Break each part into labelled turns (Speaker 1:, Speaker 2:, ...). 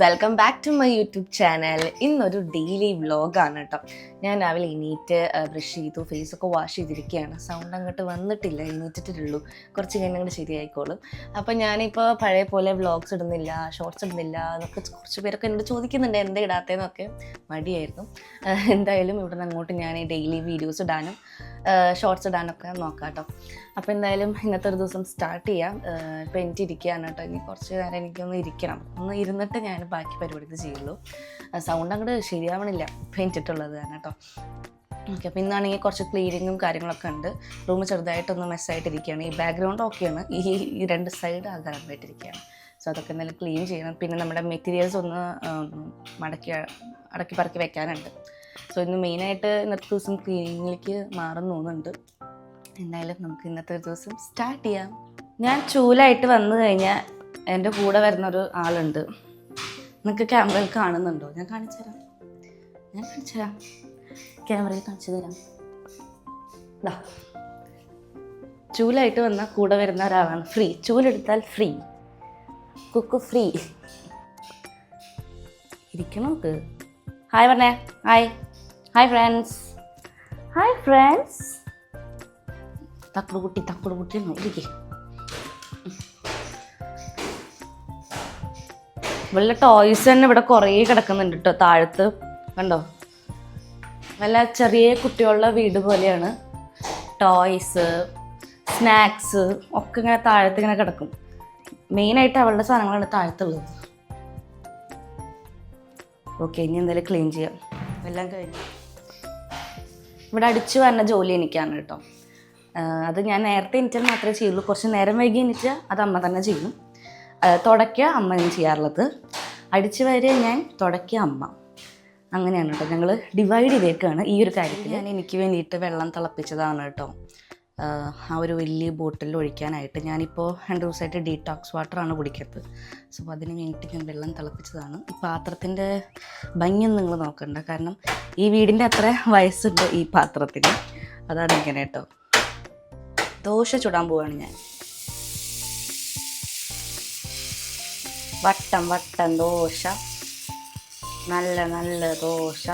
Speaker 1: Welcome back to my YouTube channel ഇന്നൊരു daily വ്ളോഗാണ് കേട്ടോ. ഞാൻ രാവിലെ എണീറ്റ് ബ്രഷ് ചെയ്തു ഫേസൊക്കെ വാഷ് ചെയ്തിരിക്കുകയാണ്. സൗണ്ട് അങ്ങോട്ട് വന്നിട്ടില്ല എണീറ്റിട്ടുള്ളൂ കുറച്ച് കഴിഞ്ഞ് അങ്ങോട്ട് ശരിയായിക്കോളും. അപ്പം ഞാനിപ്പോൾ പഴയ പോലെ വ്ളോഗ്സ് ഇടുന്നില്ല ഷോർട്സ് ഇടുന്നില്ല എന്നൊക്കെ കുറച്ച് പേരൊക്കെ എന്നോട് ചോദിക്കുന്നുണ്ട് എന്താ ഇടാത്തതെന്നൊക്കെ മടിയായിരുന്നു. എന്തായാലും ഇവിടെ നിന്ന് അങ്ങോട്ട് ഞാൻ ഡെയിലി വീഡിയോസ് ഇടാനും ഷോർട്സ് ഇടാനൊക്കെ നോക്കാം കേട്ടോ അപ്പോൾ എന്തായാലും ഇന്നത്തെ ഒരു ദിവസം സ്റ്റാർട്ട് ചെയ്യാം. ഇപ്പം എനിക്ക് ഇരിക്കുകയാണ് കേട്ടോ. ഇനി കുറച്ച് നേരം എനിക്കൊന്ന് ഇരിക്കണം. ഒന്ന് ഇരുന്നിട്ട് ഞാൻ ബാക്കി പരിപാടികൾ ചെയ്യുള്ളൂ. സൗണ്ട് അങ്ങോട്ട് ശരിയാവണില്ല. പെയിന്റിട്ടുള്ളത് തന്നെ കേട്ടോ. ഓക്കെ അപ്പോൾ ഇന്നാണെങ്കിൽ കുറച്ച് ക്ലീനിങ്ങും കാര്യങ്ങളൊക്കെ ഉണ്ട്. റൂം ചെറുതായിട്ടൊന്ന് മെസ്സായിട്ടിരിക്കുകയാണ് ഈ ബാക്ക്ഗ്രൗണ്ട് ഓക്കെയാണ് ഈ ഈ രണ്ട് സൈഡ് ആകാറായിട്ടിരിക്കുകയാണ്. സോ അതൊക്കെ നല്ല ക്ലീൻ ചെയ്യണം. പിന്നെ നമ്മുടെ മെറ്റീരിയൽസ് ഒന്ന് മടക്കി അടക്കി പറക്കി വെക്കാനുണ്ട്. സോ ഇന്ന് മെയിനായിട്ട് ഇന്നത്തെ ദിവസം ക്ലീനിങ്ങിലേക്ക് മാറും തോന്നുന്നുണ്ട് എന്തായാലും നമുക്ക് ഇന്നത്തെ ഒരു ദിവസം സ്റ്റാർട്ട് ചെയ്യാം. ഞാൻ ചൂലായിട്ട് വന്നു കഴിഞ്ഞാൽ എന്റെ കൂടെ വരുന്ന ഒരു ആളുണ്ട് നിങ്ങൾക്ക് ക്യാമറയിൽ കാണുന്നുണ്ടോ? ഞാൻ കാണിച്ചു തരാം ഞാൻ കാണിച്ചു തരാം ക്യാമറയിൽ കാണിച്ചു തരാം. ദാ. ചൂലായിട്ട് വന്ന കൂടെ വരുന്ന ഒരാളാണ്. ഫ്രീ. ചൂലെടുത്താൽ ഫ്രീ. Cook free. ഇരിക്കണം നമുക്ക് ഹായ് പറഞ്ഞേ. Hi. Hi friends. Hi friends. Thakkudu കുട്ടി തക്കുടു കുട്ടി ഇരിക്കേ. വല്ല ടോയ്സ് തന്നെ ഇവിടെ കുറേ കിടക്കുന്നുണ്ട് കേട്ടോ താഴത്ത്. കണ്ടോ? വല്ല ചെറിയ കുട്ടികളുടെ വീട് പോലെയാണ്. ടോയ്സ് സ്നാക്സ് ഒക്കെ ഇങ്ങനെ താഴത്ത് ഇങ്ങനെ കിടക്കും. മെയിനായിട്ട് അവളുടെ സാധനങ്ങളാണ് താഴത്തുള്ളത്. ഓക്കെ ഇനി എന്തായാലും ക്ലീൻ ചെയ്യാം. എല്ലാം കഴിഞ്ഞു. ഇവിടെ അടിച്ചു വരുന്ന ജോലി എനിക്കാണ് കേട്ടോ. അത് ഞാൻ നേരത്തെ എനിച്ചാൽ മാത്രമേ ചെയ്യുള്ളൂ. കുറച്ച് നേരം വൈകി എനിച്ചാൽ അത് അമ്മ തന്നെ ചെയ്യും. തുടയ്ക്കുക അമ്മ ഞാൻ ചെയ്യാറുള്ളത്. അടിച്ചു വരെ ഞാൻ തുടയ്ക്കുക അമ്മ. അങ്ങനെയാണ് കേട്ടോ ഞങ്ങൾ ഡിവൈഡ് ചെയ്തേക്കാണ് ഈ ഒരു കാര്യത്തിൽ ഞാൻ എനിക്ക് വേണ്ടിയിട്ട് വെള്ളം തിളപ്പിച്ചതാണ് കേട്ടോ. ആ ഒരു വലിയ ബോട്ടിൽ ഒഴിക്കാനായിട്ട് ഞാനിപ്പോൾ രണ്ട് ദിവസമായിട്ട് ഡീടോക്സ് വാട്ടറാണ് കുടിക്കുന്നത് സോ അതിന് വേണ്ടിയിട്ട് ഞാൻ വെള്ളം തിളപ്പിച്ചതാണ്. ഈ പാത്രത്തിന്റെ ഭംഗിയൊന്നും നിങ്ങൾ നോക്കണ്ട. കാരണം ഈ വീടിന്റെ അത്ര വയസ്സുണ്ട് ഈ പാത്രത്തിന് അതാണ് ഇങ്ങനെ കേട്ടോ. ദോശ ചുടാൻ പോവാണ് ഞാൻ. വട്ടം വട്ടം ദോശ. നല്ല നല്ല ദോശ.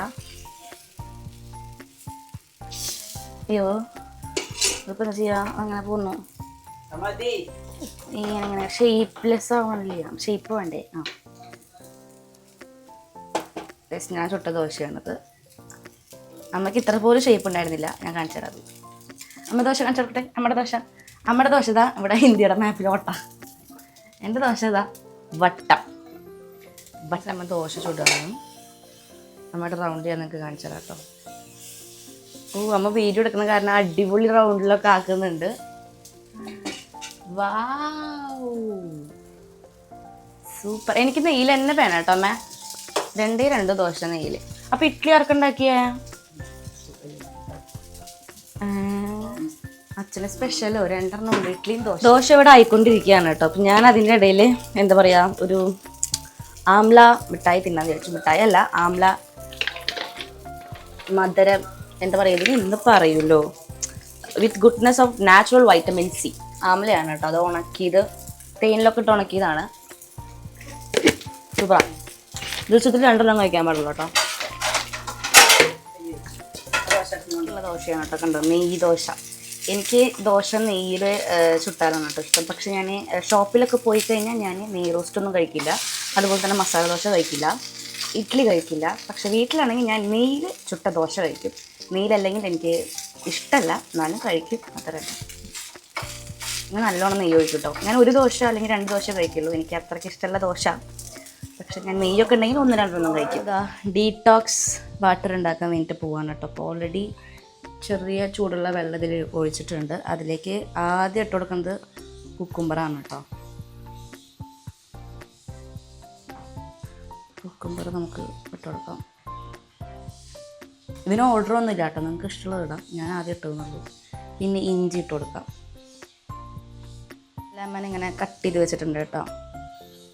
Speaker 1: അയ്യോ ഇതിപ്പോൾ എന്താ ചെയ്യാ? അങ്ങനെ പോന്നു. ഇങ്ങനെ ഇങ്ങനെ ഷേപ്പ്ലെസ് ആവണല്ലേ ഷേപ്പ് വേണ്ടേ? ആ. ഞാൻ ചുട്ട ദോശയാണത്. അമ്മയ്ക്ക് ഇത്ര പോലും ഷേപ്പ് ഉണ്ടായിരുന്നില്ല. ഞാൻ കാണിച്ചു തരാം. അമ്മ ദോശ കാണിച്ചു കൊടുക്കട്ടെ? നമ്മുടെ ദോശ. നമ്മുടെ ദോശ ഇതാ. ഇവിടെ ഇന്ത്യയുടെ മാപ്പിലോട്ടാ എന്റെ എന്റെ ദോശ ഇതാ. വട്ടം. വട്ടം നമ്മൾ ദോശ ചൂടാണ്. നമ്മുടെ റൗണ്ട് ഞാൻ നിങ്ങൾക്ക് കാണിച്ചു തരാം കേട്ടോ ഓ അമ്മ വീഡിയോ എടുക്കുന്ന കാരണം അടിപൊളി റൗണ്ടിലൊക്കെ ആക്കുന്നുണ്ട്. സൂപ്പർ എനിക്ക് നെയ്യിൽ തന്നെ വേണം കേട്ടോ അമ്മ. രണ്ടേ രണ്ട് ദോശ നെയ്യിൽ അപ്പം ഇഡ്ഡലി ആർക്കുണ്ടാക്കിയ അച്ഛന് സ്പെഷ്യലോ രണ്ടെണ്ണം ഉണ്ട്. ഇഡ്ഡലിയും ദോശ ദോശ ഇവിടെ ആയിക്കൊണ്ടിരിക്കുകയാണ് കേട്ടോ. അപ്പം ഞാൻ അതിന്റെ ഇടയിൽ എന്താ പറയുക ഒരു ആംല മിഠായി തിന്നാൻ വിചാരിച്ചു. മിഠായി അല്ല ആംല മധുരം എന്താ പറയുക ഇതിന് ഇന്ന് പറയുമല്ലോ? With goodness of natural vitamin C ആംലയാണ് കേട്ടോ അത് ഉണക്കിയത് തേനിലൊക്കെ ഇട്ട് ഉണക്കിയതാണ്. സൂപ്പറാ ദിവസത്തിൽ രണ്ടെണ്ണം കഴിക്കാൻ പാടുള്ളൂ കേട്ടോ. ദോശയാണ് കേട്ടോ കണ്ടോ? നെയ്യ് ദോശ. എനിക്ക് ദോശ നെയ്യിൽ ചുട്ടാലാണ് കേട്ടോ ഇഷ്ടം. പക്ഷെ ഞാൻ ഷോപ്പിലൊക്കെ പോയി കഴിഞ്ഞാൽ ഞാൻ നെയ്യ് റോസ്റ്റ് ഒന്നും കഴിക്കില്ല. അതുപോലെ തന്നെ മസാല ദോശ കഴിക്കില്ല. ഇഡ്ഡലി കഴിക്കില്ല. പക്ഷെ വീട്ടിലാണെങ്കിൽ ഞാൻ നെയ്യിൽ ചുട്ട ദോശ കഴിക്കും. നെയ്യിലല്ലെങ്കിൽ എനിക്ക് ഇഷ്ടമല്ല എന്നാലും കഴിക്കും. അത്ര. ഞാൻ നല്ലോണം നെയ്യ് ഒഴിക്കും കേട്ടോ ഞാൻ ഒരു ദോശ അല്ലെങ്കിൽ രണ്ട് ദോശ കഴിക്കുള്ളൂ. എനിക്ക് അത്രയ്ക്ക് ഇഷ്ടമുള്ള ദോശ. പക്ഷെ ഞാൻ നെയ്യൊക്കെ ഉണ്ടെങ്കിൽ ഒന്ന് രണ്ടൊന്നും കഴിക്കും. ഇതാ ഡീടോക്സ് വാട്ടർ ഉണ്ടാക്കാൻ വേണ്ടിയിട്ട് പോവാണ് കേട്ടോ അപ്പോൾ ഓൾറെഡി ചെറിയ ചൂടുള്ള വെള്ളത്തിൽ ഒഴിച്ചിട്ടുണ്ട്. അതിലേക്ക് ആദ്യം ഇട്ട് കൊടുക്കുന്നത് കുക്കുംബറാണ് കേട്ടോ കുക്കുംബർ നമുക്ക് ഇട്ട് കൊടുക്കാം. ഇതിന് ഓർഡർ ഒന്നുമില്ല കേട്ടോ നിങ്ങൾക്ക് ഇഷ്ടമുള്ളത് ഇടാം. ഞാൻ ആദ്യം ഇട്ടുന്നുള്ളൂ പിന്നെ ഇഞ്ചി ഇട്ട് കൊടുക്കാം. ലെമൺ ഇങ്ങനെ കട്ട് ചെയ്ത് വെച്ചിട്ടുണ്ട് കേട്ടോ.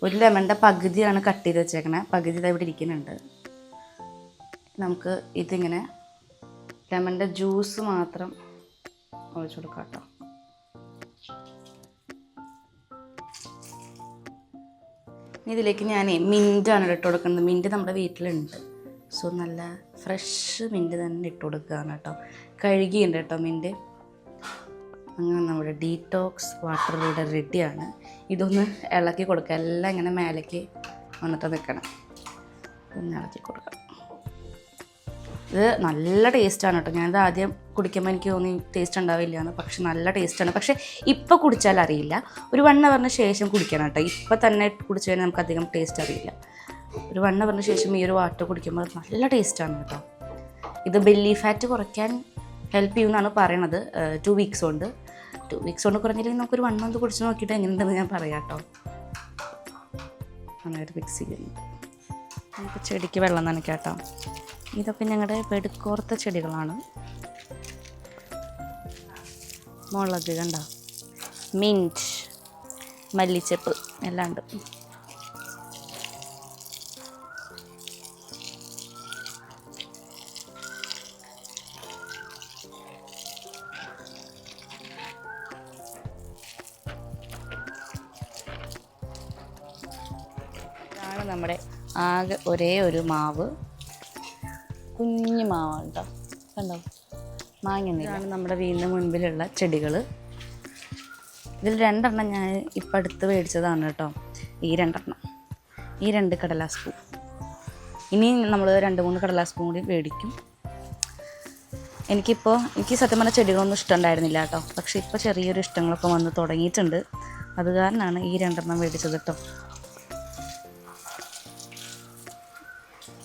Speaker 1: ഒരു ലെമണിന്റെ പകുതിയാണ് കട്ട് ചെയ്ത് വെച്ചേക്കണേ. പകുതി ഇതാ ഇവിടെ ഇരിക്കുന്നുണ്ട്. നമുക്ക് ഇതിങ്ങനെ ലെമണിന്റെ ജ്യൂസ് മാത്രം ഒഴിച്ചു കൊടുക്കാം കേട്ടോ.
Speaker 2: ഇതിലേക്ക് ഞാൻ മിന്റാണ് ഇട്ട് കൊടുക്കുന്നത്. മിന്റ് നമ്മുടെ വീട്ടിലുണ്ട്. സോ നല്ല ഫ്രഷ് മിന്റ് തന്നെ ഇട്ട് കൊടുക്കുകയാണ് കേട്ടോ. കഴുകിയുണ്ട് കേട്ടോ മിന്റ് അങ്ങനെ നമ്മുടെ ഡീറ്റോക്സ് വാട്ടർ ഇവിടെ റെഡിയാണ് ഇതൊന്ന് ഇളക്കി കൊടുക്കുക. എല്ലാം ഇങ്ങനെ മേലേക്ക് വന്നിട്ട് നിൽക്കണം. ഒന്ന് ഇളക്കി കൊടുക്കാം ഇത് നല്ല ടേസ്റ്റാണ് കേട്ടോ. ഞാനിത് ആദ്യം കുടിക്കുമ്പോൾ എനിക്ക് തോന്നി ടേസ്റ്റ് ഉണ്ടാവില്ല എന്ന് പക്ഷെ നല്ല ടേസ്റ്റാണ്. പക്ഷേ ഇപ്പോൾ കുടിച്ചാൽ അറിയില്ല. ഒരു വൺ അവറിന് ശേഷം കുടിക്കണം കേട്ടോ. ഇപ്പോൾ തന്നെ കുടിച്ചു കഴിഞ്ഞാൽ നമുക്ക് അധികം ടേസ്റ്റ് അറിയില്ല. ഒരു വൺ അവറിന് ശേഷം ഈ ഒരു വാട്ടർ കുടിക്കുമ്പോൾ നല്ല ടേസ്റ്റാണ് കേട്ടോ. ഇത് ബെല്ലി ഫാറ്റ് കുറയ്ക്കാൻ ഹെൽപ്പ് ചെയ്യുമെന്നാണ് പറയണത്. ടു വീക്സ് കൊണ്ട്. ടു വീക്സ് കൊണ്ട് കുറഞ്ഞില്ലെങ്കിൽ നമുക്കൊരു വൺ മന്ത് കുടിച്ച് നോക്കിയിട്ട് എങ്ങനെയുണ്ടെന്ന് ഞാൻ പറയാം കേട്ടോ. നന്നായിട്ട് മിക്സ് ചെയ്യുന്നു നമുക്ക് ചെടിക്ക് വെള്ളം നനയ്ക്കാം കേട്ടോ. ഇതൊക്കെ ഞങ്ങളുടെ വെടുക്കോർത്ത ചെടികളാണ്. മുളക് കണ്ട? മിന്റ് മല്ലിച്ചപ്പ് എല്ലാം ഉണ്ട്. നമ്മുടെ ആകെ ഒരേ ഒരു മാവ്. കുഞ്ഞു മാവാണ് കേട്ടോ കണ്ടോ മാങ്ങുന്നില്ലാണ് നമ്മുടെ വീടിന്റെ മുൻപിലുള്ള ചെടികൾ ഇതിൽ രണ്ടെണ്ണം ഞാൻ ഇപ്പം അടുത്ത് മേടിച്ചതാണ് കേട്ടോ. ഈ രണ്ടെണ്ണം. ഈ രണ്ട് കടലാസ് പൂ. ഇനി നമ്മൾ രണ്ട് മൂന്ന് കടലാസ് പൂ കൂടി മേടിക്കും. എനിക്കിപ്പോൾ എനിക്ക് സത്യം പറഞ്ഞ ചെടികളൊന്നും ഇഷ്ടമുണ്ടായിരുന്നില്ല കേട്ടോ. പക്ഷേ ഇപ്പോൾ ചെറിയൊരു ഇഷ്ടങ്ങളൊക്കെ വന്ന് തുടങ്ങിയിട്ടുണ്ട്. അത് കാരണമാണ് ഈ രണ്ടെണ്ണം മേടിച്ചത് കേട്ടോ.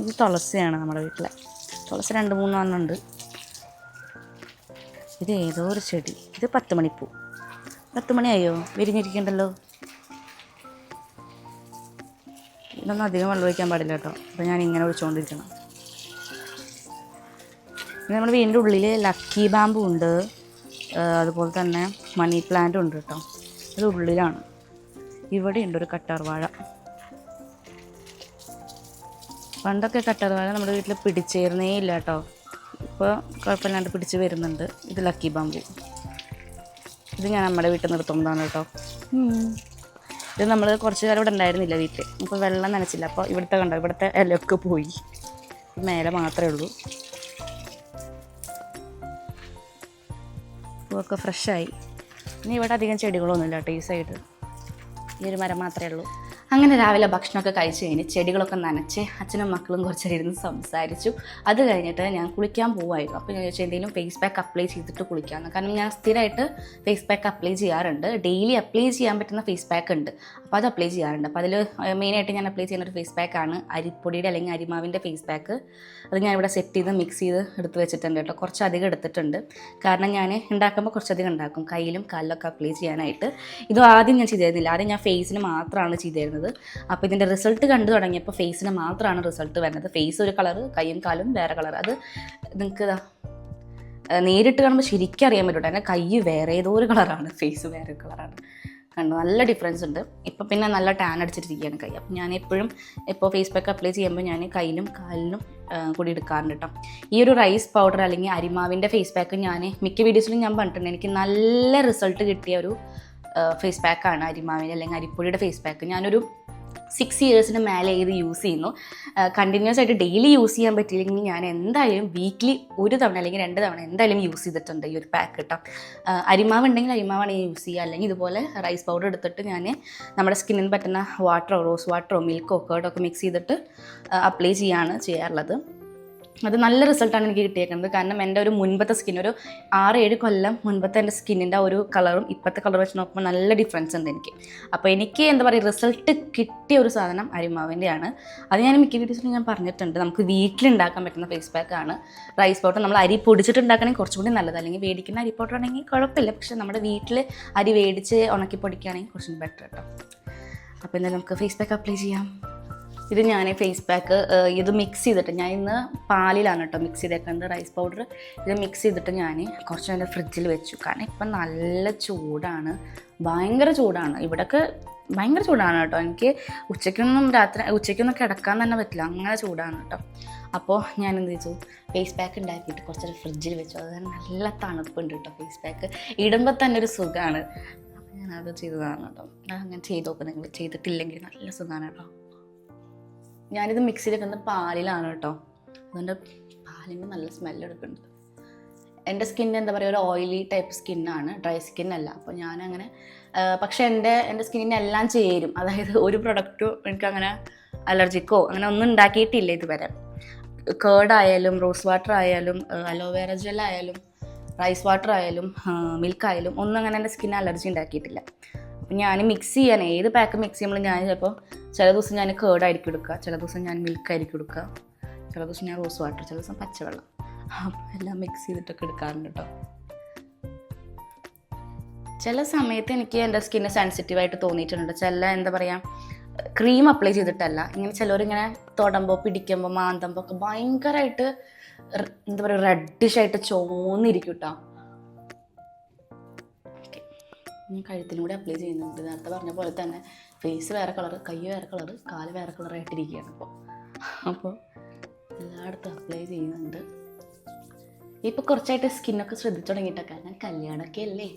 Speaker 2: ഇത് തുളസിയാണ് നമ്മുടെ വീട്ടിലെ. തുളസി രണ്ട് മൂന്നെണ്ണം ഉണ്ട്. ഇത് ഏതോ ഒരു ചെടി. ഇത് പത്ത് മണിപ്പൂ പത്ത് മണിയായോ വിരിഞ്ഞിരിക്കണ്ടല്ലോ. ഇതൊന്നും അധികം വെള്ളം ഒഴിക്കാൻ പാടില്ല കേട്ടോ. അപ്പോൾ ഞാൻ ഇങ്ങനെ ഒഴിച്ചുകൊണ്ടിരിക്കണം പിന്നെ നമ്മുടെ വീടിന്റെ ഉള്ളിൽ ലക്കി ബാമ്പു ഉണ്ട്. അതുപോലെ തന്നെ മണി പ്ലാന്റും ഉണ്ട് കേട്ടോ. അത് ഉള്ളിലാണ്. ഇവിടെ ഉണ്ട് ഒരു കട്ടാർ വാഴ പണ്ടൊക്കെ കട്ടർ വാഴ നമ്മുടെ വീട്ടിൽ പിടിച്ചേരുന്നേ ഇല്ല കേട്ടോ ഇപ്പോൾ കുഴപ്പമില്ലാണ്ട് പിടിച്ച് വരുന്നുണ്ട്. ഇത് ലക്കി ബാമ്പു ഇത് ഞാൻ നമ്മുടെ വീട്ടിൽ നിർത്തുന്നതാണ് കേട്ടോ ഇത് നമ്മൾ കുറച്ച് കാലം ഇവിടെ ഉണ്ടായിരുന്നില്ല വീട്ടിൽ ഇപ്പോൾ വെള്ളം നനച്ചില്ല. അപ്പോൾ ഇവിടുത്തെ കണ്ടോ ഇവിടുത്തെ ഇലയൊക്കെ പോയി. മേലെ മാത്രമേ ഉള്ളൂ. പൂവൊക്കെ ഫ്രഷായി ഇനി ഇവിടെ അധികം ചെടികളൊന്നുമില്ല കേട്ടോ ഈ സൈഡ് ഈ ഒരു മരം മാത്രമേ ഉള്ളൂ. അങ്ങനെ രാവിലെ ഭക്ഷണമൊക്കെ കഴിച്ച് കഴിഞ്ഞ് ചെടികളൊക്കെ നനച്ച് അച്ഛനും മക്കളും കുറച്ച് ഇരുന്ന് സംസാരിച്ചു. അത് കഴിഞ്ഞിട്ട് ഞാൻ കുളിക്കാൻ പോവായിരുന്നു. അപ്പോൾ ഞാൻ ചോദിച്ചാൽ എന്തെങ്കിലും ഫേസ് പാക്ക് അപ്ലൈ ചെയ്തിട്ട് കുളിക്കാമെന്ന് കാരണം ഞാൻ സ്ഥിരമായിട്ട് ഫേസ് പാക്ക് അപ്ലൈ ചെയ്യാറുണ്ട്. ഡെയിലി അപ്ലൈ ചെയ്യാൻ പറ്റുന്ന ഫേസ് പാക്ക് ഉണ്ട്. അപ്പോൾ അത് അപ്ലൈ ചെയ്യാറുണ്ട്. അപ്പോൾ അതിൽ മെയിനായിട്ട് ഞാൻ അപ്ലൈ ചെയ്യുന്ന ഒരു ഫേസ് പാക്കാണ് അരിപ്പൊടിയുടെ അല്ലെങ്കിൽ അരിമാവിന്റെ ഫേസ് പാക്ക് അത് ഞാൻ ഇവിടെ സെറ്റ് ചെയ്ത് മിക്സ് ചെയ്ത് എടുത്ത് വെച്ചിട്ടുണ്ട് കേട്ടോ. കുറച്ചധികം എടുത്തിട്ടുണ്ട്. കാരണം ഞാൻ ഉണ്ടാക്കുമ്പോൾ കുറച്ചധികം ഉണ്ടാക്കും. കയ്യിലും കാലിലൊക്കെ അപ്ലൈ ചെയ്യാനായിട്ട്. ഇത് ആദ്യം ഞാൻ ചെയ്തിരുന്നില്ല. ആദ്യം ഞാൻ ഫേസിന് മാത്രമാണ് ചെയ്തിരുന്നത്. അപ്പോൾ ഇതിന്റെ റിസൾട്ട് കണ്ടു തുടങ്ങിയപ്പോൾ ഫേസിന് മാത്രമാണ് റിസൾട്ട് വരുന്നത്. ഫേസ് ഒരു കളർ കൈയും കാലും വേറെ കളർ അത് നിങ്ങൾക്ക് നേരിട്ട് കാണുമ്പോൾ ശരിക്കും അറിയാൻ പറ്റും എന്റെ കൈ വേറെ ഏതോ ഒരു കളറാണ് ഫേസ് വേറെ കളറാണ് കണ്ടു? നല്ല ഡിഫറൻസ് ഉണ്ട്. ഇപ്പം പിന്നെ നല്ല ടാൻ അടിച്ചിട്ടിരിക്കുകയാണ് കൈ. അപ്പം ഞാൻ എപ്പോഴും ഇപ്പോൾ ഫേസ് പാക്ക് അപ്ലൈ ചെയ്യുമ്പോൾ ഞാൻ കയ്യിലും കാലിലും കൂടി എടുക്കാറുണ്ട് കേട്ടോ ഈ ഒരു റൈസ് പൗഡർ അല്ലെങ്കിൽ അരിമാവിന്റെ ഫേസ് പാക്ക് ഞാൻ മിക്ക വീഡിയോസിലും ഞാൻ പറഞ്ഞിട്ടുണ്ട്. എനിക്ക് നല്ല റിസൾട്ട് കിട്ടിയ ഒരു ഫേസ് പാക്കാണ് അരിമാവിന്റെ അല്ലെങ്കിൽ അരിപ്പൊടിയുടെ ഫേസ് പാക്ക് ഞാനൊരു സിക്സ് ഇയേഴ്സിന് മേലെ ഇത് യൂസ് ചെയ്യുന്നു. കണ്ടിന്യൂസ് ആയിട്ട് ഡെയിലി യൂസ് ചെയ്യാൻ പറ്റിയില്ലെങ്കിൽ ഞാൻ എന്തായാലും വീക്ക്ലി ഒരു തവണ അല്ലെങ്കിൽ രണ്ട് തവണ എന്തായാലും യൂസ് ചെയ്തിട്ടുണ്ട് ഈ ഒരു പാക്ക് കേട്ടോ അരിമാവ് ഉണ്ടെങ്കിൽ അരിമാവാണ് യൂസ് ചെയ്യുക. അല്ലെങ്കിൽ ഇതുപോലെ റൈസ് പൗഡർ എടുത്തിട്ട് ഞാൻ നമ്മുടെ സ്കിന്നിന് പറ്റുന്ന വാട്ടറോ റോസ് വാട്ടറോ മിൽക്കോ കേർഡോ ഒക്കെ മിക്സ് ചെയ്തിട്ട് അപ്ലൈ ചെയ്യാണ് ചെയ്യാറുള്ളത്. അത് നല്ല റിസൾട്ടാണ് എനിക്ക് കിട്ടിയേക്കുന്നത്. കാരണം എന്റെ ഒരു മുൻപത്തെ സ്കിൻ ഒരു ആറ് ഏഴ് കൊല്ലം മുൻപത്തെ എന്റെ സ്കിന്നിന്റെ ആ ഒരു കളറും ഇപ്പോഴത്തെ കളർ വെച്ച് നോക്കുമ്പോൾ നല്ല ഡിഫറൻസ് ഉണ്ട് എനിക്ക്. അപ്പോൾ എനിക്ക് എന്താ പറയുക റിസൾട്ട് കിട്ടിയ ഒരു സാധനം അരിമാവിന്റെയാണ് അത് ഞാൻ മിക്ക വീഡിയോസിലും ഞാൻ പറഞ്ഞിട്ടുണ്ട്. നമുക്ക് വീട്ടിലുണ്ടാക്കാൻ പറ്റുന്ന ഫേസ് പാക്കാണ് റൈസ് പൗഡർ നമ്മൾ അരി പൊടിച്ചിട്ട് ഉണ്ടാക്കണമെങ്കിൽ കുറച്ചുകൂടി നല്ലത്. അല്ലെങ്കിൽ വേടിക്കുന്ന അരി പൗഡർ ആണെങ്കിൽ കുഴപ്പമില്ല. പക്ഷെ നമ്മുടെ വീട്ടിൽ അരി വേടിച്ച് ഉണക്കി പൊടിക്കുകയാണെങ്കിൽ കുറച്ചും ബെറ്റർ കേട്ടോ അപ്പോൾ എന്തായാലും നമുക്ക് ഫേസ് പാക്ക് അപ്ലൈ ചെയ്യാം. ഇത് ഞാൻ ഫേസ് പാക്ക് ഇത് മിക്സ് ചെയ്തിട്ട് ഞാൻ ഇന്ന് പാലിലാണ് കേട്ടോ മിക്സ് ചെയ്തേക്കുന്നത് റൈസ് പൗഡർ ഇത് മിക്സ് ചെയ്തിട്ട് ഞാൻ കുറച്ച് നേരം ഫ്രിഡ്ജിൽ വെച്ചു. കാരണം ഇപ്പം നല്ല ചൂടാണ്. ഭയങ്കര ചൂടാണ്. ഇവിടെയൊക്കെ ഭയങ്കര ചൂടാണ് കേട്ടോ എനിക്ക് ഉച്ചയ്ക്കൊന്നും രാത്രി ഉച്ചയ്ക്കൊന്നും കിടക്കാൻ തന്നെ പറ്റില്ല. അങ്ങനെ ചൂടാണ് കേട്ടോ അപ്പോൾ ഞാൻ എന്ത് ചെയ്തു? ഫേസ് പാക്ക് ഉണ്ടാക്കിയിട്ട് കുറച്ചൊരു ഫ്രിഡ്ജിൽ വെച്ചു. അത് നല്ല തണുപ്പുണ്ട് കേട്ടോ ഫേസ് പാക്ക് ഇടുമ്പോൾ തന്നെ ഒരു സുഖമാണ് അപ്പോൾ ഞാനത് ചെയ്തതാണ് കേട്ടോ അങ്ങനെ ചെയ്ത് നോക്കുക നിങ്ങൾ. ചെയ്തിട്ടില്ലെങ്കിൽ നല്ല സുഖമാണ് കേട്ടോ ഞാനിത് മിക്സിയിൽ വെക്കുന്നത് പാലിലാണ് കേട്ടോ. അതുകൊണ്ട് പാലിന് നല്ല സ്മെല്ല് എടുക്കുന്നുണ്ട്. എന്റെ സ്കിൻ എന്താ പറയുക ഒരു ഓയിലി ടൈപ്പ് സ്കിന്നാണ് ഡ്രൈ സ്കിൻ അല്ല. അപ്പോൾ ഞാനങ്ങനെ പക്ഷേ എന്റെ എന്റെ സ്കിന്നിന് എല്ലാം ചേരും. അതായത് ഒരു പ്രൊഡക്റ്റും എനിക്കങ്ങനെ അലർജിക്കോ അങ്ങനെ ഒന്നും ഉണ്ടാക്കിയിട്ടില്ല ഇതുവരെ. കേർഡ് ആയാലും റോസ് വാട്ടർ ആയാലും അലോവേറ ജെൽ ആയാലും റൈസ് വാട്ടർ ആയാലും മിൽക്ക് ആയാലും ഒന്നും അങ്ങനെ എന്റെ സ്കിൻ അലർജി ഉണ്ടാക്കിയിട്ടില്ല. അപ്പം ഞാൻ മിക്സ് ചെയ്യാൻ ഏത് പാക്ക് മിക്സ് ചെയ്യുമ്പോൾ ഞാൻ ചിലപ്പോൾ ചില ദിവസം ഞാൻ കേർഡ് എടുക്കുക ചില ദിവസം ഞാൻ മിൽക്ക് ആയിരിക്കും എടുക്കുക ചില ദിവസം ഞാൻ റോസ് വാട്ടർ ചില ദിവസം പച്ചവെള്ളം. എല്ലാം മിക്സ് ചെയ്തിട്ടൊക്കെ എടുക്കാറുണ്ട് കേട്ടോ. ചില സമയത്ത് എനിക്ക് എന്റെ സ്കിന്ന് സെൻസിറ്റീവായിട്ട് തോന്നിയിട്ടുണ്ട്. ചില എന്താ പറയുക ക്രീം അപ്ലൈ ചെയ്തിട്ടല്ല. ഇങ്ങനെ ചിലവരിങ്ങനെ തൊടുമ്പോൾ പിടിക്കുമ്പോൾ മാന്തുമ്പോൾ ഒക്കെ ഭയങ്കരമായിട്ട് എന്താ പറയുക റെഡിഷായിട്ട് ചോന്നിരിക്കും കേട്ടോ. ഞാൻ കഴുത്തിനും കൂടി അപ്ലൈ ചെയ്യുന്നുണ്ട്. നേരത്തെ പറഞ്ഞ പോലെ തന്നെ ഫേസ് വേറെ കളർ കൈ വേറെ കളർ കാൽ വേറെ കളറായിട്ടിരിക്കുകയാണ് ഇപ്പോൾ അപ്പോൾ എല്ലായിടത്തും അപ്ലൈ ചെയ്യുന്നുണ്ട്. ഇപ്പോൾ കുറച്ചായിട്ട് സ്കിന്നൊക്കെ ശ്രദ്ധിച്ചു തുടങ്ങിയിട്ടൊക്കെ ഞാൻ കല്യാണമൊക്കെ അല്ലേ?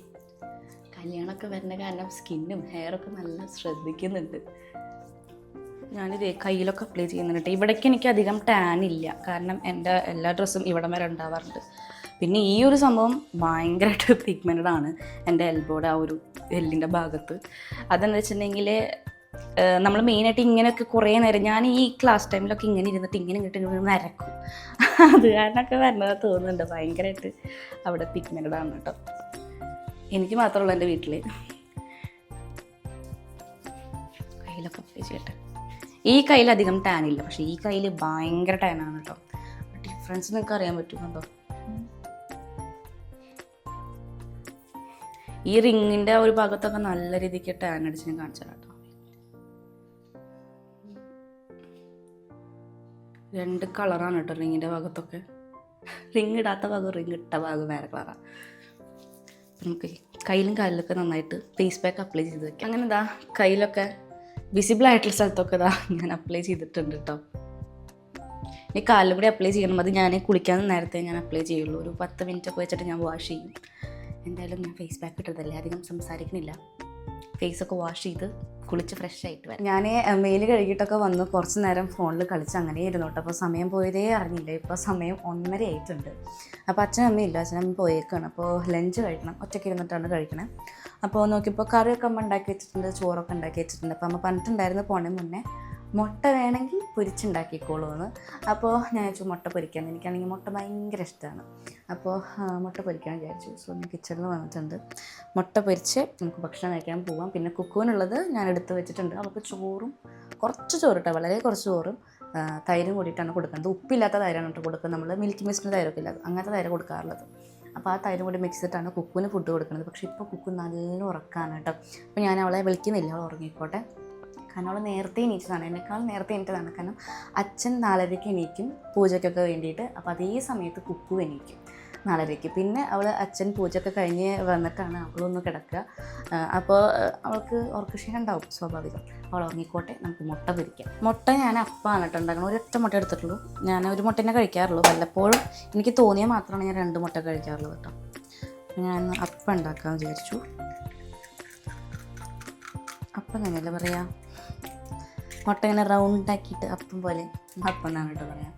Speaker 2: കല്യാണമൊക്കെ വരുന്ന കാരണം സ്കിന്നും ഹെയറൊക്കെ നല്ല ശ്രദ്ധിക്കുന്നുണ്ട്. ഞാനിത് കയ്യിലൊക്കെ അപ്ലൈ ചെയ്യുന്നുണ്ട്. ഇവിടേക്ക് എനിക്ക് അധികം ടാൻ ഇല്ല. കാരണം എന്റെ എല്ലാ ഡ്രസ്സും ഇവിടം വരെ ഉണ്ടാവാറുണ്ട്. പിന്നെ ഈ ഒരു സംഭവം ഭയങ്കരമായിട്ട് പിഗ്മെന്റഡ് ആണ് എന്റെ എൽബോയുടെ ആ ഒരു എല്ലിന്റെ ഭാഗത്ത്. അതെന്ന് വെച്ചിട്ടുണ്ടെങ്കിൽ നമ്മൾ മെയിനായിട്ട് ഇങ്ങനെയൊക്കെ കുറേ നേരം ഞാൻ ഈ ക്ലാസ് ടൈമിലൊക്കെ ഇങ്ങനെ ഇരുന്നിട്ട് ഇങ്ങനെ ഇങ്ങോട്ട് ഇങ്ങനെ നരക്കും. അത് കാരണമൊക്കെ വരണത് തോന്നുന്നുണ്ട്. ഭയങ്കരമായിട്ട് അവിടെ പിഗ്മെന്റഡ് ആണ് കേട്ടോ. എനിക്ക് മാത്രമുള്ള എന്റെ വീട്ടിൽ ചെയ്യട്ടെ ഈ കയ്യിൽ അധികം ടാൻ ഇല്ല. പക്ഷേ ഈ കയ്യിൽ ഭയങ്കര ടാനാണ് കേട്ടോ. ഡിഫറൻസ് നിങ്ങൾക്ക് അറിയാൻ പറ്റുന്നുണ്ടോ? ഈ റിങ്ങിന്റെ ഒരു ഭാഗത്തൊക്കെ നല്ല രീതിക്ക് ടാൻ അടിച്ച് ഞാൻ കാണിച്ചു കേട്ടോ രണ്ട് കളറാണ് കേട്ടോ റിങ്ങിന്റെ ഭാഗത്തൊക്കെ. റിങ് ഇടാത്ത ഭാഗം റിങ് ഇട്ട ഭാഗം വേറെ കളറാണ് നമുക്ക് കയ്യിലും കാലിലൊക്കെ നന്നായിട്ട് ഫേസ് പാക്ക് അപ്ലൈ ചെയ്ത് വെക്കാം. അങ്ങനെ ഇതാ കയ്യിലൊക്കെ വിസിബിൾ ആയിട്ടുള്ള സ്ഥലത്തൊക്കെ ഇതാ ഞാൻ അപ്ലൈ ചെയ്തിട്ടുണ്ട് കേട്ടോ ഈ കാലിലും കൂടി അപ്ലൈ ചെയ്യണം. അത് ഞാൻ കുളിക്കാൻ നേരത്തെ ഞാൻ അപ്ലൈ ചെയ്യുള്ളൂ. ഒരു പത്ത് മിനിറ്റ് ഒക്കെ വെച്ചിട്ട് ഞാൻ വാഷ് ചെയ്യും. എന്തായാലും ഞാൻ ഫേസ് പാക്ക് ഇട്ടതല്ലേ? അധികം സംസാരിക്കുന്നില്ല ഫേസൊക്കെ വാഷ് ചെയ്ത് കുളിച്ച് ഫ്രഷ് ആയിട്ട് വരാം. ഞാൻ മെയിൽ കഴുകിയിട്ടൊക്കെ വന്ന് കുറച്ച് നേരം ഫോണിൽ കളിച്ച് അങ്ങനെ ഇരുന്നു കേട്ടോ. അപ്പോൾ സമയം പോയതേ അറിഞ്ഞില്ല. ഇപ്പോൾ സമയം ഒന്നര ആയിട്ടുണ്ട്. അപ്പോൾ അച്ഛനും അമ്മയില്ല അച്ഛനമ്മ പോയേക്കാണ്. അപ്പോൾ ലഞ്ച് കഴിക്കണം. ഒറ്റയ്ക്ക് ഇരുന്നിട്ടാണ് കഴിക്കണേ. അപ്പോൾ നോക്കിയപ്പോൾ കറിയൊക്കെ അമ്മ ഉണ്ടാക്കി വെച്ചിട്ടുണ്ട്. ചോറൊക്കെ ഉണ്ടാക്കി വെച്ചിട്ടുണ്ട്. അപ്പോൾ അമ്മ പറഞ്ഞിട്ടുണ്ടായിരുന്നു പോണേ മുന്നേ മുട്ട വേണമെങ്കിൽ പൊരിച്ചുണ്ടാക്കിക്കോളൂ എന്ന് അപ്പോൾ ഞാൻ വെച്ചു മുട്ട പൊരിക്കാൻ എനിക്കാണെങ്കിൽ മുട്ട ഭയങ്കര ഇഷ്ടമാണ് അപ്പോൾ മുട്ട പൊരിക്കാൻ വിചാരിച്ചു. സോ ഞാൻ കിച്ചണിൽ വന്നിട്ടുണ്ട്. മുട്ട പൊരിച്ച് നമുക്ക് ഭക്ഷണം കഴിക്കാൻ പോവാം. പിന്നെ കുക്കുവിനുള്ളത് ഞാൻ എടുത്ത് വെച്ചിട്ടുണ്ട്. അവൾക്ക് ചോറും കുറച്ച് ചോറ് കേട്ടോ വളരെ കുറച്ച് ചോറും തൈരും കൂടിയിട്ടാണ് കൊടുക്കുന്നത്. ഉപ്പില്ലാത്ത തൈരാണ് കേട്ടോ കൊടുക്കുന്നത്. നമ്മൾ മിൽക്ക് മിസ്റ്റിന്റെ തൈരൊക്കെ ഇല്ല അങ്ങനത്തെ തൈര് കൊടുക്കാറുള്ളത്. അപ്പോൾ ആ തൈരും കൂടി മിക്സ് ചെയ്തിട്ടാണ് കുക്കുവിന് ഫുഡ് കൊടുക്കുന്നത്. പക്ഷേ ഇപ്പോൾ കുക്കു നല്ല ഉറക്കാണ് കേട്ടോ. അപ്പോൾ ഞാൻ അവളെ വിളിക്കുന്നില്ല. അവൾ ഉറങ്ങിക്കോട്ടെ. കാരണം അവൾ നേരത്തെ എണീച്ചതാണ് എന്നെക്കാൾ നേരത്തെ എണീറ്റതാണ്. കാരണം അച്ഛൻ നാലരയ്ക്ക് എണീക്കും. പൂജയ്ക്കൊക്കെ വേണ്ടിയിട്ട്. അപ്പോൾ അതേ സമയത്ത് കുക്കു എണീക്കും. നാലരയ്ക്ക്. പിന്നെ അവൾ അച്ഛൻ പൂജയൊക്കെ കഴിഞ്ഞ് വന്നിട്ടാണ് അവളൊന്ന് കിടക്കുക. അപ്പോൾ അവൾക്ക് ഓർക്കക്ഷീണം ഉണ്ടാവും സ്വാഭാവികം. അവൾ ഉറങ്ങിക്കോട്ടെ നമുക്ക് മുട്ട പൊരിക്കാം. മുട്ട ഞാൻ അപ്പം കേട്ടോ ഉണ്ടാക്കണം ഒരൊറ്റ മുട്ട എടുത്തിട്ടുള്ളൂ. ഞാൻ ഒരു മുട്ട തന്നെ കഴിക്കാറുള്ളൂ. വല്ലപ്പോഴും എനിക്ക് തോന്നിയാൽ മാത്രമാണ് ഞാൻ രണ്ട് മുട്ട കഴിക്കാറുള്ളൂ കേട്ടോ. ഞാൻ അപ്പം ഉണ്ടാക്കാമെന്ന് വിചാരിച്ചു. അപ്പം തന്നെയല്ലേ പറയാം? മുട്ട ഇങ്ങനെ റൗണ്ട് ആക്കിയിട്ട് അപ്പം പോലെ അപ്പം എന്നാണ് കേട്ടോ പറയാം?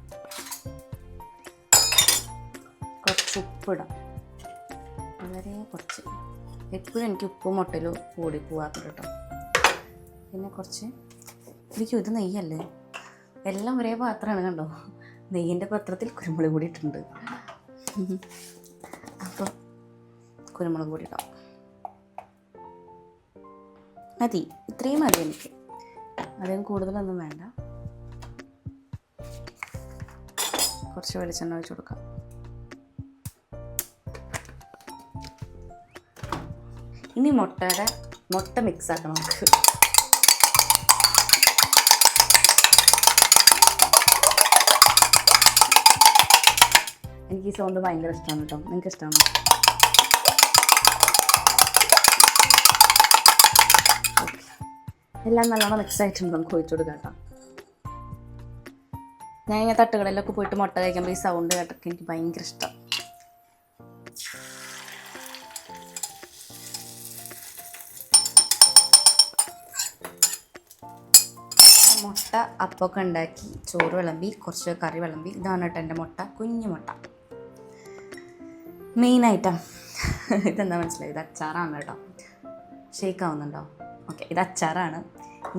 Speaker 2: ഉപ്പിടാം. വളരെ കുറച്ച്. എപ്പോഴും എനിക്ക് ഉപ്പും മുട്ടയിലും കൂടി പോവാത്തുണ്ട് കേട്ടോ. പിന്നെ കുറച്ച് എനിക്ക് ഇത് നെയ്യല്ലേ? എല്ലാം ഒരേ പാത്രമാണ് കണ്ടോ? നെയ്യിന്റെ പത്രത്തിൽ കുരുമുളക് കൂടി ഇട്ടിട്ടുണ്ട്. അപ്പോൾ കുരുമുളക് കൂടി ഇടാം. മതി ഇത്രയും മതി എനിക്ക്. അധികം കൂടുതലൊന്നും വേണ്ട. കുറച്ച് വെളിച്ചെണ്ണ ഒഴിച്ച് കൊടുക്കാം. ഇനി മുട്ടയുടെ മുട്ട മിക്സ് ആക്കണം നമുക്ക്. എനിക്ക് ഈ സൗണ്ട് ഭയങ്കര ഇഷ്ടമാണ് കേട്ടോ. നിങ്ങൾക്ക് ഇഷ്ടമാണ് എല്ലാം നല്ലോണം മിക്സ് ആയിട്ടുണ്ട്. നമുക്ക് ഒഴിച്ചു കൊടുക്കാം കേട്ടോ. ഞാൻ ഇങ്ങനെ തട്ടുകളിലൊക്കെ പോയിട്ട് മുട്ട കഴിക്കുമ്പോൾ ഈ സൗണ്ട് കേട്ടൊക്കെ എനിക്ക് ഭയങ്കര ഇഷ്ടം. അപ്പമൊക്കെ ഉണ്ടാക്കി. ചോറ് വിളമ്പി കുറച്ച് കറി വിളമ്പി. ഇതാണ് കേട്ടോ എന്റെ മുട്ട കുഞ്ഞു മുട്ട. മെയിൻ ഐറ്റം ഇതെന്താ മനസ്സിലായി ഇത് അച്ചാറാണ് കേട്ടോ. ഷേക്ക് ആവുന്നുണ്ടോ? ഓക്കെ ഇത് അച്ചാറാണ്.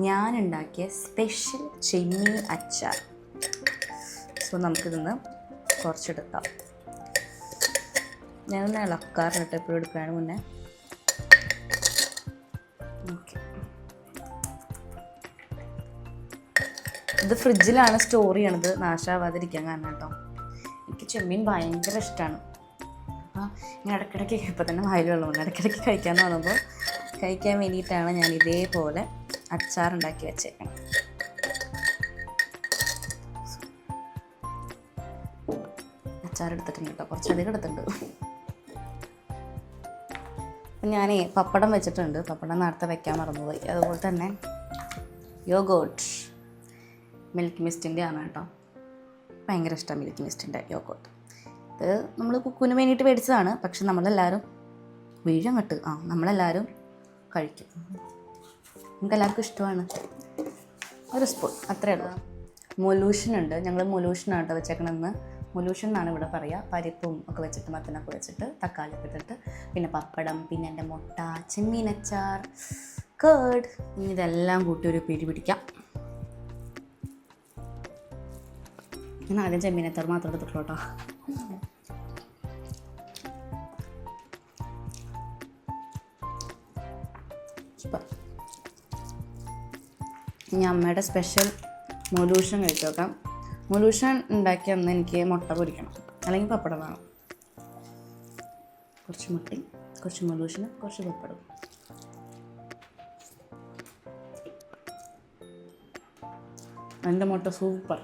Speaker 2: ഞാൻ ഉണ്ടാക്കിയ സ്പെഷ്യൽ ചെമ്മീൻ അച്ചാർ. സോ നമുക്കിതൊന്ന് കുറച്ചെടുക്കാം. ഞാനൊന്ന് ഇളക്കാറുണ്ട് എപ്പോഴും എടുക്കുകയാണ് മുന്നേ. ഓക്കെ ഇത് ഫ്രിഡ്ജിലാണ് സ്റ്റോർ ചെയ്യണത്. നാശാവാതിരിക്കാൻ കാരണം കേട്ടോ എനിക്ക് ചെമ്മീൻ ഭയങ്കര ഇഷ്ടമാണ് അപ്പോൾ ഞാൻ ഇടയ്ക്കിടയ്ക്ക് ഇപ്പം തന്നെ വായിൽ വെള്ളമുണ്ട് ഇടയ്ക്കിടയ്ക്ക് കഴിക്കാൻ തോന്നുമ്പോൾ കഴിക്കാൻ വേണ്ടിയിട്ടാണ് ഞാൻ ഇതേപോലെ അച്ചാറുണ്ടാക്കി വെച്ചേക്കുന്നത് അച്ചാർ എടുത്തിട്ടുണ്ട് കേട്ടോ കുറച്ചധികം എടുത്തിട്ടുണ്ട്. ഞാനേ പപ്പടം വെച്ചിട്ടുണ്ട്. പപ്പടം നേരത്തെ വെക്കാൻ മറന്നുപോയി. അതുപോലെ തന്നെ യോഗോട്ട്. മിൽക്ക് മിസ്റ്റിന്റെ ആണ് കേട്ടോ. ഭയങ്കര ഇഷ്ടമാണ് മിൽക്ക് മിസ്റ്റിന്റെ യോഗോട്ട്. ഇത് നമ്മൾ കുക്കുവിന് വേണ്ടിയിട്ട് മേടിച്ചതാണ്. പക്ഷെ നമ്മളെല്ലാവരും വീഴങ്ങട്ട്. ആ നമ്മളെല്ലാവരും കഴിക്കും. നമുക്ക് എല്ലാവർക്കും ഇഷ്ടമാണ്. ഒരു സ്പൂൺ അത്രേ ഉള്ളൂ. മൊലൂഷൻ ഉണ്ട് ഞങ്ങൾ മൊലൂഷനാണ് കേട്ടോ വെച്ചേക്കണമെന്ന് മൊലൂഷൻ എന്നാണ് ഇവിടെ പറയുക. പരിപ്പും ഒക്കെ വെച്ചിട്ട് മത്തനൊക്കെ വെച്ചിട്ട് തക്കാളി ഒക്കെ ഇട്ടിട്ട് പിന്നെ പപ്പടം പിന്നെ എന്റെ മുട്ട ചെമ്മീനച്ചാർ ഇനി ഇതെല്ലാം കൂട്ടി ഒരു പിരി പിടിക്കാം. ഞാൻ ആദ്യം ചെമ്മീനച്ചാർ മാത്രം എടുത്തിട്ടുള്ളൂ കേട്ടോ? ഇനി അമ്മയുടെ സ്പെഷ്യൽ മൊലൂഷൻ കഴിച്ചു നോക്കാം. മൊലൂഷൻ ഉണ്ടാക്കി അന്ന് എനിക്ക് മുട്ട പൊരിക്കണം. അല്ലെങ്കിൽ പപ്പടം വേണം. കുറച്ച് മുട്ടയും കുറച്ച് മൊലൂഷനും കുറച്ച് പപ്പടവും. എന്റെ മുട്ട സൂപ്പർ.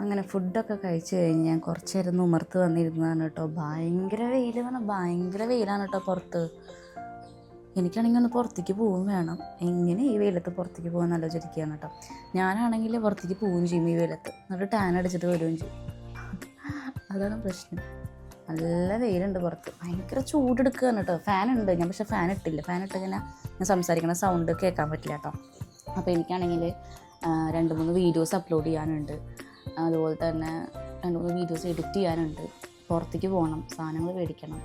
Speaker 2: അങ്ങനെ ഫുഡൊക്കെ കഴിച്ച് കഴിഞ്ഞ് ഞാൻ കുറച്ച് നേരം ഒന്ന് ഉമർത്ത് വന്നിരുന്നതാണ് കേട്ടോ. ഭയങ്കര വെയിൽ പറഞ്ഞാൽ ഭയങ്കര വെയിലാണ് കേട്ടോ പുറത്ത്. എനിക്കാണെങ്കിൽ ഒന്ന് പുറത്തേക്ക് പോവും വേണം. എങ്ങനെ ഈ വെയിലത്ത് പുറത്തേക്ക് പോകാൻ ആലോചിക്കുകയാണ് കേട്ടോ. ഞാനാണെങ്കിൽ പുറത്തേക്ക് പോവുകയും ചെയ്യും ഈ വെയിലത്ത്. എന്നിട്ട് ടാൻ അടിച്ചിട്ട് വരികയും ചെയ്യും. അതാണ് പ്രശ്നം. നല്ല വെയിലുണ്ട് പുറത്ത്. ഭയങ്കര ചൂടെടുക്കുകയാണ് കേട്ടോ. ഫാനുണ്ട് ഞാൻ പക്ഷേ ഫാൻ ഇട്ടില്ല. ഫാൻ ഇട്ട് കഴിഞ്ഞാൽ ഞാൻ സംസാരിക്കുന്ന സൗണ്ട് കേൾക്കാൻ പറ്റില്ല കേട്ടോ. അപ്പോൾ എനിക്കാണെങ്കിൽ രണ്ട് മൂന്ന് വീഡിയോസ് അപ്ലോഡ് ചെയ്യാനുണ്ട്. അതുപോലെ തന്നെ രണ്ട് മൂന്ന് വീഡിയോസ് എഡിറ്റ് ചെയ്യാനുണ്ട്. പുറത്തേക്ക് പോകണം സാധനങ്ങൾ മേടിക്കണം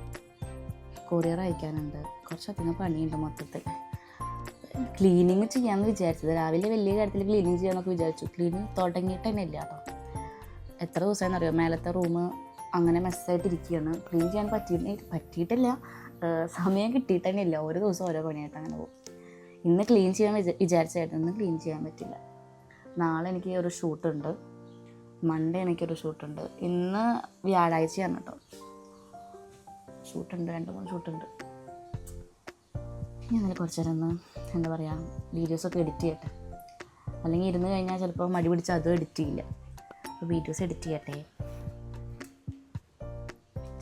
Speaker 2: കൊറിയർ അയക്കാനുണ്ട്. കുറച്ചധികം പണിയുണ്ട് മൊത്തത്തിൽ. ക്ലീനിങ് ചെയ്യാമെന്ന് വിചാരിച്ചത്. രാവിലെ വലിയ കാര്യത്തിൽ ക്ലീനിങ് ചെയ്യാമെന്നൊക്കെ വിചാരിച്ചു. ക്ലീനിങ് തുടങ്ങിയിട്ട് തന്നെ ഇല്ല കേട്ടോ. എത്ര ദിവസമായിരുന്നു അറിയോ മേലത്തെ റൂം അങ്ങനെ മെസ്സായിട്ടിരിക്കുകയാണ് ക്ലീൻ ചെയ്യാൻ പറ്റി പറ്റിയിട്ടില്ല. സമയം കിട്ടിയിട്ട് തന്നെ ഇല്ല ഓരോ ദിവസം ഓരോ പണിയായിട്ട് അങ്ങനെ പോകും. ഇന്ന് ക്ലീൻ ചെയ്യാൻ വിചാ വിചാരിച്ചായിരുന്നു ഇന്ന് ക്ലീൻ ചെയ്യാൻ പറ്റില്ല നാളെ എനിക്ക് ഒരു ഷൂട്ടുണ്ട് മൺഡേ എനിക്കൊരു ഷൂട്ടുണ്ട്. ഇന്ന് വ്യാഴാഴ്ചയാണ് കേട്ടോ ഷൂട്ടുണ്ട് രണ്ട് മൂന്ന് ഷൂട്ടുണ്ട്. ഞാൻ അതിൽ കുറച്ച് നേരം എന്താ പറയുക വീഡിയോസൊക്കെ എഡിറ്റ് ചെയ്യട്ടെ. അല്ലെങ്കിൽ ഇരുന്ന് കഴിഞ്ഞാൽ ചിലപ്പോൾ മടി പിടിച്ച് അതും എഡിറ്റ് ചെയ്യില്ല. അപ്പോൾ വീഡിയോസ് എഡിറ്റ് ചെയ്യട്ടെ.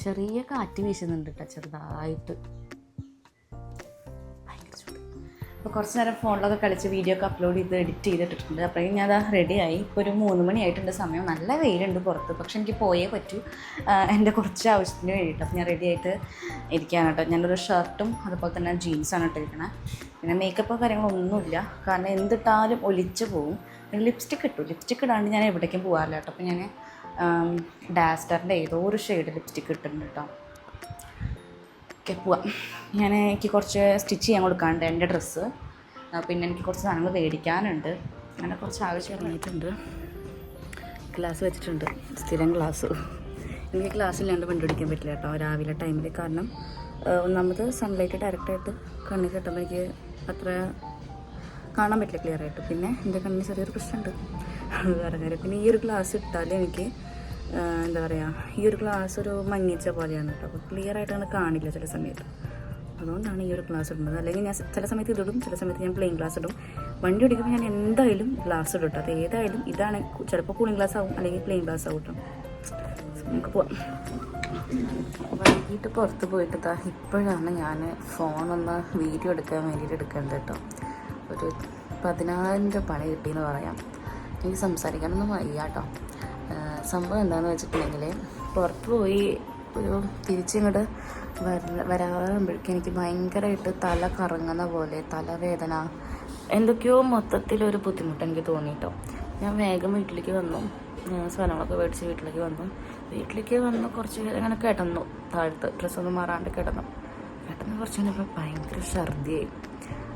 Speaker 2: ചെറിയ കാറ്റ് വീശുന്നുണ്ട് കേട്ടോ ചെറുതായിട്ട്. അപ്പോൾ കുറച്ച് നേരം ഫോണിലൊക്കെ കളിച്ച് വീഡിയോ ഒക്കെ അപ്ലോഡ് ചെയ്ത് എഡിറ്റ് ചെയ്തിട്ടിട്ടുണ്ട്. അപ്പോഴേക്കും ഞാൻ അത് റെഡിയായി ഇപ്പോൾ ഒരു മൂന്ന് മണിയായിട്ടുണ്ട് സമയം. നല്ല വെയിലുണ്ട് പുറത്ത്. പക്ഷെ എനിക്ക് പോയേ പറ്റൂ. എന്റെ കുറച്ച് ആവശ്യത്തിന് വേണ്ടിയിട്ട്. അപ്പോൾ ഞാൻ റെഡി ആയിട്ട് ഇരിക്കുകയാണ് കേട്ടോ. ഞാനൊരു ഷർട്ടും അതുപോലെ തന്നെ ജീൻസാണ് ഇട്ടിരിക്കണത് പിന്നെ മേക്കപ്പോ കാര്യങ്ങളൊന്നുമില്ല. കാരണം എന്തിട്ടാലും ഒലിച്ച് പോവും. പിന്നെ ലിപ്സ്റ്റിക് ഇട്ടു. ലിപ്സ്റ്റിക് ഇടാണ്ട് ഞാൻ എവിടേക്കും പോകാറില്ല കേട്ടോ. അപ്പോൾ ഞാൻ ഡാസ്റ്ററിന്റെ ഏതോ ഒരു ഷെയ്ഡ് ലിപ്സ്റ്റിക് ഇട്ടിട്ടുണ്ട് കേട്ടോ. ഓക്കെ പോവാം. ഞാൻ എനിക്ക് കുറച്ച് സ്റ്റിച്ച് ചെയ്യാൻ കൊടുക്കാനുണ്ട് എന്റെ ഡ്രസ്സ്. പിന്നെ എനിക്ക് കുറച്ച് സാധനങ്ങൾ മേടിക്കാനുണ്ട്. അങ്ങനെ കുറച്ച് ആവശ്യം ഇറങ്ങിയിട്ടുണ്ട്. ഗ്ലാസ് വെച്ചിട്ടുണ്ട്. സ്ഥിരം ഗ്ലാസ്. എനിക്ക് ഗ്ലാസ് ഇല്ലാണ്ട് വണ്ടി ഓടിക്കാൻ പറ്റില്ല കേട്ടോ. രാവിലെ ടൈമിൽ കാരണം ഒന്നാമത് സൺലൈറ്റ് ഡയറക്റ്റായിട്ട് കണ്ണിൽ കിട്ടുമ്പോൾ എനിക്ക് അത്ര കാണാൻ പറ്റില്ല ക്ലിയർ ആയിട്ട്. പിന്നെ എന്റെ കണ്ണിന് ചെറിയൊരു പ്രശ്നമുണ്ട്. വേറെ കാര്യം. പിന്നെ ഈ ഒരു ഗ്ലാസ് ഇട്ടാൽ എനിക്ക് എന്താ പറയുക ഈ ഒരു ക്ലാസ് ഒരു മങ്ങിച്ച പോലെയാണ് കേട്ടോ അപ്പോൾ ക്ലിയർ ആയിട്ട് അങ്ങനെ കാണില്ല ചില സമയത്ത്. അതുകൊണ്ടാണ് ഈ ഒരു ക്ലാസ് ഇടുന്നത്. അല്ലെങ്കിൽ ഞാൻ ചില സമയത്ത് ഇതിടും ചില സമയത്ത് ഞാൻ പ്ലെയിൻ ഗ്ലാസ് ഇടും. വണ്ടി ഓടിക്കുമ്പോൾ ഞാൻ എന്തായാലും ഗ്ലാസ് ഇടും കേട്ടോ അത് ഏതായാലും ഇതാണ്. ചിലപ്പോൾ കൂളിംഗ് ഗ്ലാസ് ആവും അല്ലെങ്കിൽ പ്ലെയിൻ ഗ്ലാസ് ആവും കേട്ടോ നമുക്ക് പോവാം. വൈകിട്ട് പുറത്ത് പോയിട്ട് താ ഇപ്പോഴാണ് ഞാൻ ഫോണൊന്ന് വീഡിയോ എടുക്കാൻ വേണ്ടിയിട്ട് എടുക്കേണ്ടത് കേട്ടോ ഒരു പതിനാലിന്റെ പണി കിട്ടിയെന്ന് പറയാം. എനിക്ക് സംസാരിക്കാനൊന്നും വയ്യ കേട്ടോ. സംഭവം എന്താണെന്ന് വെച്ചിട്ടുണ്ടെങ്കിൽ പുറത്ത് പോയി ഒരു തിരിച്ചിങ്ങോട്ട് വര വരാറുമ്പോഴേക്കും എനിക്ക് ഭയങ്കരമായിട്ട് തല കറങ്ങുന്ന പോലെ തലവേദന എന്തൊക്കെയോ മൊത്തത്തിലൊരു ബുദ്ധിമുട്ട് എനിക്ക് തോന്നിയിട്ടോ ഞാൻ വേഗം വീട്ടിലേക്ക് വന്നു. സ്വനങ്ങളൊക്കെ മേടിച്ച് വീട്ടിലേക്ക് വന്നു. വീട്ടിലേക്ക് വന്ന് കുറച്ച് നേരം ഇങ്ങനെ കിടന്നു. താഴത്ത് ഡ്രസ്സൊന്നും മാറാണ്ട് കിടന്നു. കിടന്ന് കുറച്ച് കഴിഞ്ഞപ്പോൾ ഭയങ്കര ഛർദിയായി.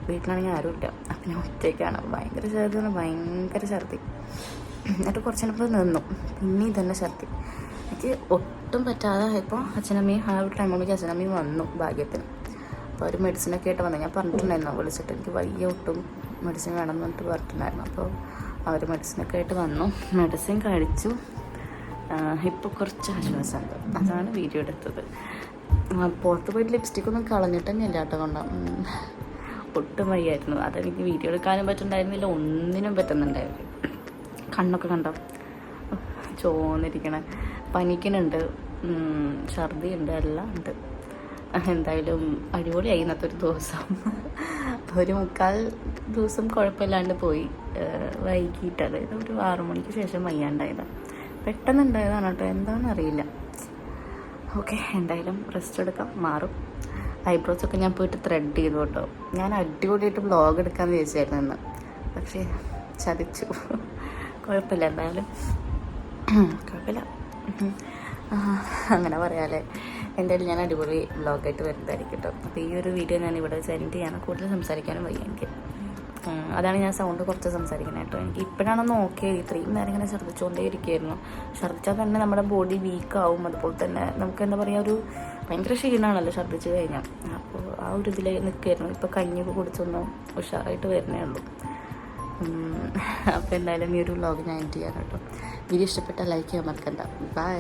Speaker 2: വീട്ടിലാണെങ്കിൽ ആരുമില്ല. അപ്പം ഞാൻ ഒറ്റയ്ക്കാണ്. ഭയങ്കര ഛർദി ഭയങ്കര ഛർദി. എന്നിട്ട് കുറച്ച് നേരം നിന്നു. പിന്നെ ഇതന്നെ ഛർദി എനിക്ക് ഒട്ടും പറ്റാതെ ഇപ്പോൾ അച്ഛനമ്മയും ആ ഒരു ടൈമിലേക്ക് അച്ഛനമ്മയും വന്നു ഭാഗ്യത്തിന്. അപ്പോൾ അവർ മെഡിസിനൊക്കെ ആയിട്ട് വന്നു. ഞാൻ പറഞ്ഞിട്ടുണ്ടായിരുന്നു വിളിച്ചിട്ട് എനിക്ക് വലിയ ഒട്ടും മെഡിസിൻ വേണം എന്ന് പറഞ്ഞിട്ട് പറഞ്ഞിട്ടുണ്ടായിരുന്നു. അപ്പോൾ അവർ മെഡിസിനൊക്കെ ആയിട്ട് വന്നു. മെഡിസിൻ കഴിച്ചു. ഇപ്പോൾ കുറച്ച് ആശ്വാസമുണ്ട്. അതാണ് വീഡിയോ എടുത്തത്. പുറത്ത് പോയിട്ട് ലിപ്സ്റ്റിക് ഒന്നും കളഞ്ഞിട്ട് തന്നെ ഇല്ല കേട്ടോ കൊണ്ട. ഒട്ടും വയ്യായിരുന്നു. അതെനിക്ക് വീഡിയോ എടുക്കാനും പറ്റുന്നുണ്ടായിരുന്നില്ല ഒന്നിനും പറ്റുന്നുണ്ടായിരുന്നു കണ്ണൊക്കെ കണ്ടോ? ചോന്നിരിക്കണേ. പനിക്കണുണ്ട് ഉം, ഛർദിയുണ്ട് എല്ലാം ഉണ്ട്. എന്തായാലും അടിപൊളിയായി ഇന്നത്തെ ഒരു ദിവസം. ഒരു മുക്കാൽ ദിവസം കുഴപ്പമില്ലാണ്ട് പോയി. വൈകിട്ട് അതായത് ഒരു ആറു മണിക്ക് ശേഷം വയ്യാണ്ടായതാണ് പെട്ടെന്ന് ഉണ്ടായതാണ് കേട്ടോ. എന്താണെന്ന് അറിയില്ല. ഓക്കെ എന്തായാലും റെസ്റ്റ് എടുക്കാം. മാറും. ഐബ്രോസ് ഒക്കെ ഞാൻ പോയിട്ട് ത്രെഡ് ചെയ്തു കേട്ടോ. ഞാൻ അടിപൊളിയായിട്ട് ബ്ലോഗ് എടുക്കാമെന്ന് വിചാരിച്ചായിരുന്നു ഇന്ന്. പക്ഷേ ചതിച്ചു. കുഴപ്പമില്ല എന്തായാലും. കുഴപ്പമില്ല. അങ്ങനെ പറയാമല്ലേ എന്തായാലും ഞാൻ അടിപൊളി വ്ളോഗായിട്ട് വരുന്നതായിരിക്കും കേട്ടോ അപ്പോൾ ഈ ഒരു വീഡിയോ ഞാൻ ഇവിടെ വെച്ച് അതിന്റെ ചെയ്യാണ് കൂടുതൽ സംസാരിക്കാനും വയ്യ എനിക്ക്. അതാണ് ഞാൻ സൗണ്ട് കുറച്ച് സംസാരിക്കുന്നത് കേട്ടോ. എനിക്ക് ഇപ്പോഴാണൊന്ന് ഓക്കെ ഇത്രയും നേരം ഇങ്ങനെ ഛർദ്ദിച്ചുകൊണ്ടേ ഇരിക്കുകയായിരുന്നു ഛർദ്ദിച്ചാൽ തന്നെ നമ്മുടെ ബോഡി വീക്കാവും അതുപോലെ തന്നെ നമുക്ക് എന്താ പറയുക ഒരു ഭയങ്കര ക്ഷീണമാണല്ലോ ഛർദ്ദിച്ച് കഴിഞ്ഞാൽ അപ്പോൾ ആ ഒരു ഇതിൽ നിൽക്കുകയായിരുന്നു ഇപ്പോൾ കഞ്ഞിയൊക്കെ കുടിച്ചൊന്ന് ഉഷാറായിട്ട് വരുന്നേ ഉള്ളൂ. അപ്പോൾ എന്തായാലും ഈ ഒരു വ്ളോഗ് ഞാൻ എൻഡ് ചെയ്യാം കേട്ടോ. വീഡിയോ ഇഷ്ടപ്പെട്ട ലൈക്ക് ചെയ്യാൻ മറക്കണ്ട. ബൈ